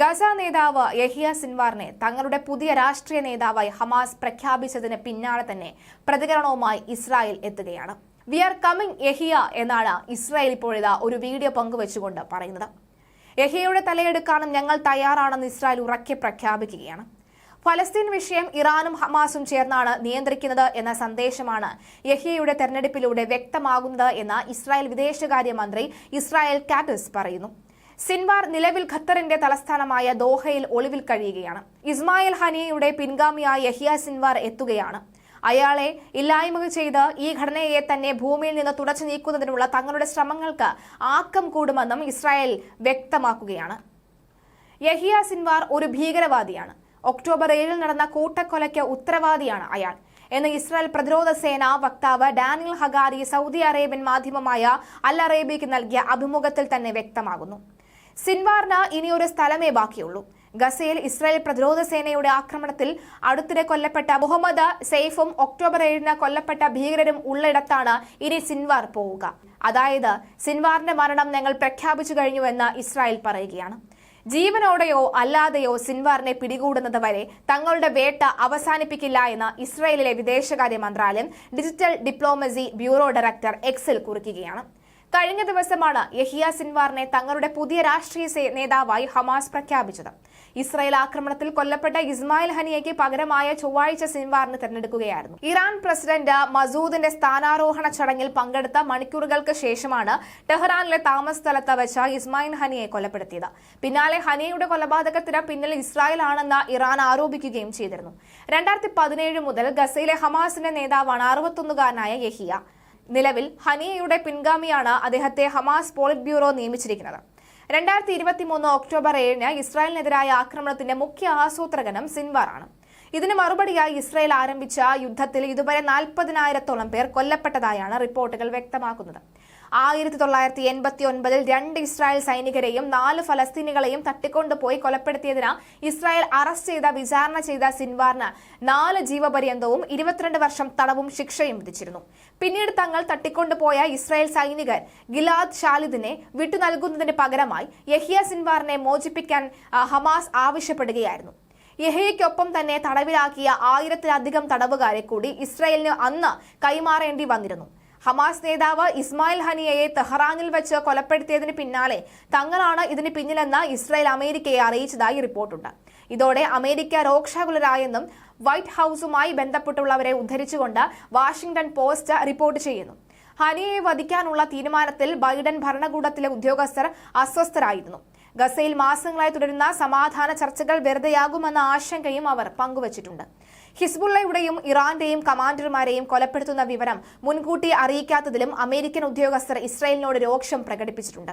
Gaza നേതാവ് യഹിയ സിൻവാറിനെ തങ്ങളുടെ പുതിയ രാഷ്ട്രീയ നേതാവായി ഹമാസ് പ്രഖ്യാപിച്ചതിന് പിന്നാലെ തന്നെ പ്രതികരണവുമായി ഇസ്രായേൽ എത്തുകയാണ്. വി ആർ കമ്മിങ് യഹിയ എന്നാണ് ഇസ്രായേൽ ഇപ്പോഴിതാ ഒരു വീഡിയോ പങ്കുവച്ചുകൊണ്ട് പറയുന്നത്. യഹിയയുടെ തലയെടുക്കാനും ഞങ്ങൾ തയ്യാറാണെന്ന് ഇസ്രായേൽ ഉറക്കെ പ്രഖ്യാപിക്കുകയാണ്. ഫലസ്തീൻ വിഷയം ഇറാനും ഹമാസും ചേർന്നാണ് നിയന്ത്രിക്കുന്നത് എന്ന സന്ദേശമാണ് യഹിയയുടെ തെരഞ്ഞെടുപ്പിലൂടെ വ്യക്തമാകുന്നത് എന്ന് ഇസ്രായേൽ വിദേശകാര്യമന്ത്രി ഇസ്രായേൽ കാറ്റസ് പറയുന്നു. സിൻവാർ നിലവിൽ ഖത്തറിന്റെ തലസ്ഥാനമായ ദോഹയിൽ ഒളിവിൽ കഴിയുകയാണ്. ഇസ്മായിൽ ഹനിയയുടെ പിൻഗാമിയായ യഹിയ സിൻവാർ എത്തുകയാണ്. അയാളെ ഇല്ലായ്മ ചെയ്ത് ഈ ഘടനയെ തന്നെ ഭൂമിയിൽ നിന്ന് തുടച്ചു നീക്കുന്നതിനുള്ള തങ്ങളുടെ ശ്രമങ്ങൾക്ക് ആക്കം കൂടുമെന്നും ഇസ്രായേൽ വ്യക്തമാക്കുകയാണ്. യഹിയ സിൻവാർ ഒരു ഭീകരവാദിയാണ്. ഒക്ടോബർ ഏഴിൽ നടന്ന കൂട്ടക്കൊലയ്ക്ക് ഉത്തരവാദിയാണ് അയാൾ എന്ന് ഇസ്രായേൽ പ്രതിരോധ സേന വക്താവ് ഡാനിയൽ ഹഗാരി സൗദി അറേബ്യൻ മാധ്യമമായ അൽ അറേബ്യയ്ക്ക് നൽകിയ അഭിമുഖത്തിൽ തന്നെ വ്യക്തമാകുന്നു. സിൻവാറിന് ഇനിയൊരു സ്ഥലമേ ബാക്കിയുള്ളൂ. ഗസയിൽ ഇസ്രായേൽ പ്രതിരോധ സേനയുടെ ആക്രമണത്തിൽ അടുത്തിടെ കൊല്ലപ്പെട്ട മുഹമ്മദ് സെയ്ഫും ഒക്ടോബർ ഏഴിന് കൊല്ലപ്പെട്ട ഭീകരരും ഉള്ളിടത്താണ് ഇനി സിൻവാർ പോവുക. അതായത് സിൻവാറിന്റെ മരണം ഞങ്ങൾ പ്രഖ്യാപിച്ചു കഴിഞ്ഞുവെന്ന് ഇസ്രായേൽ പറയുകയാണ്. ജീവനോടെയോ അല്ലാതെയോ സിൻവാറിനെ പിടികൂടുന്നത് വരെ തങ്ങളുടെ വേട്ട അവസാനിപ്പിക്കില്ല എന്ന് ഇസ്രായേലിലെ വിദേശകാര്യ മന്ത്രാലയം ഡിജിറ്റൽ ഡിപ്ലോമസി ബ്യൂറോ ഡയറക്ടർ എക്സിൽ കുറിക്കുകയാണ്. കഴിഞ്ഞ ദിവസമാണ് യഹിയ സിൻവാറിനെ തങ്ങളുടെ പുതിയ രാഷ്ട്രീയ നേതാവായി ഹമാസ് പ്രഖ്യാപിച്ചത്. ഇസ്രായേൽ ആക്രമണത്തിൽ കൊല്ലപ്പെട്ട ഇസ്മായിൽ ഹനിയയ്ക്ക് പകരമായ ചൊവ്വാഴ്ച സിൻവാറിന് തെരഞ്ഞെടുക്കുകയായിരുന്നു. ഇറാൻ പ്രസിഡന്റ് മസൂദിന്റെ സ്ഥാനാരോഹണ ചടങ്ങിൽ പങ്കെടുത്ത മണിക്കൂറുകൾക്ക് ശേഷമാണ് ടെഹ്റാനിലെ താമസ സ്ഥലത്ത് വെച്ച് ഇസ്മായിൽ ഹനിയെ കൊലപ്പെടുത്തിയത്. പിന്നാലെ ഹനിയയുടെ കൊലപാതകത്തിന് പിന്നിൽ ഇസ്രായേൽ ആണെന്ന് ഇറാൻ ആരോപിക്കുകയും ചെയ്തിരുന്നു. രണ്ടായിരത്തി പതിനേഴ് മുതൽ ഗസയിലെ ഹമാസിന്റെ നേതാവാണ് അറുപത്തൊന്നുകാരനായ യഹിയ. നിലവിൽ ഹനിയയുടെ പിൻഗാമിയാണ് അദ്ദേഹത്തെ ഹമാസ് പോളിറ്റ് ബ്യൂറോ നിയമിച്ചിരിക്കുന്നത്. രണ്ടായിരത്തി ഇരുപത്തി മൂന്ന് ഒക്ടോബർ ഏഴിന് ഇസ്രായേലിനെതിരായ ആക്രമണത്തിന്റെ മുഖ്യ ആസൂത്രകനും സിൻവാറാണ്. ഇതിന് മറുപടിയായി ഇസ്രയേൽ ആരംഭിച്ച യുദ്ധത്തിൽ ഇതുവരെ നാൽപ്പതിനായിരത്തോളം പേർ കൊല്ലപ്പെട്ടതായാണ് റിപ്പോർട്ടുകൾ വ്യക്തമാക്കുന്നത്. ആയിരത്തി തൊള്ളായിരത്തി എൺപത്തി ഒൻപതിൽ രണ്ട് ഇസ്രായേൽ സൈനികരെയും നാല് ഫലസ്തീനികളെയും തട്ടിക്കൊണ്ടുപോയി കൊലപ്പെടുത്തിയതിന് ഇസ്രായേൽ അറസ്റ്റ് ചെയ്ത വിചാരണ ചെയ്ത സിൻവാറിന് നാല് ജീവപര്യന്തവും ഇരുപത്തിരണ്ട് വർഷം തടവും ശിക്ഷയും വിധിച്ചിരുന്നു. പിന്നീട് തങ്ങൾ തട്ടിക്കൊണ്ടുപോയ ഇസ്രായേൽ സൈനികർ ഗിലാദ് ഷാലിദിനെ വിട്ടു നൽകുന്നതിന് പകരമായി യഹിയ സിൻവാറിനെ മോചിപ്പിക്കാൻ ഹമാസ് ആവശ്യപ്പെടുകയായിരുന്നു. യഹയ്ക്കൊപ്പം തന്നെ തടവിലാക്കിയ ആയിരത്തിലധികം തടവുകാരെ കൂടി ഇസ്രയേലിന് അന്ന് കൈമാറേണ്ടി വന്നിരുന്നു. ഹമാസ് നേതാവ് ഇസ്മായിൽ ഹനിയയെ തെഹ്റാനിൽ വെച്ച് കൊലപ്പെടുത്തിയതിന് പിന്നാലെ തങ്ങളാണ് ഇതിന് പിന്നിലെന്ന് ഇസ്രായേൽ അമേരിക്കയെ അറിയിച്ചതായി റിപ്പോർട്ടുണ്ട്. ഇതോടെ അമേരിക്ക രോക്ഷാകുലരായെന്നും വൈറ്റ് ഹൌസുമായി ബന്ധപ്പെട്ടുള്ളവരെ ഉദ്ധരിച്ചുകൊണ്ട് വാഷിംഗ്ടൺ പോസ്റ്റ് റിപ്പോർട്ട് ചെയ്യുന്നു. ഹനിയെ വധിക്കാനുള്ള തീരുമാനത്തിൽ ബൈഡൻ ഭരണകൂടത്തിലെ ഉദ്യോഗസ്ഥർ അസ്വസ്ഥരായിരുന്നു. ഗസയിൽ മാസങ്ങളായി തുടരുന്ന സമാധാന ചർച്ചകൾ വെറുതെയാകുമെന്ന ആശങ്കയും അവർ പങ്കുവച്ചിട്ടുണ്ട്. ഹിസ്ബുള്ളയുടെയും ഇറാന്റെയും കമാൻഡർമാരെയും കൊലപ്പെടുത്തുന്ന വിവരം മുൻകൂട്ടി അറിയിക്കാത്തതിലും അമേരിക്കൻ ഉദ്യോഗസ്ഥർ ഇസ്രായേലിനോട് രോക്ഷം പ്രകടിപ്പിച്ചിട്ടുണ്ട്.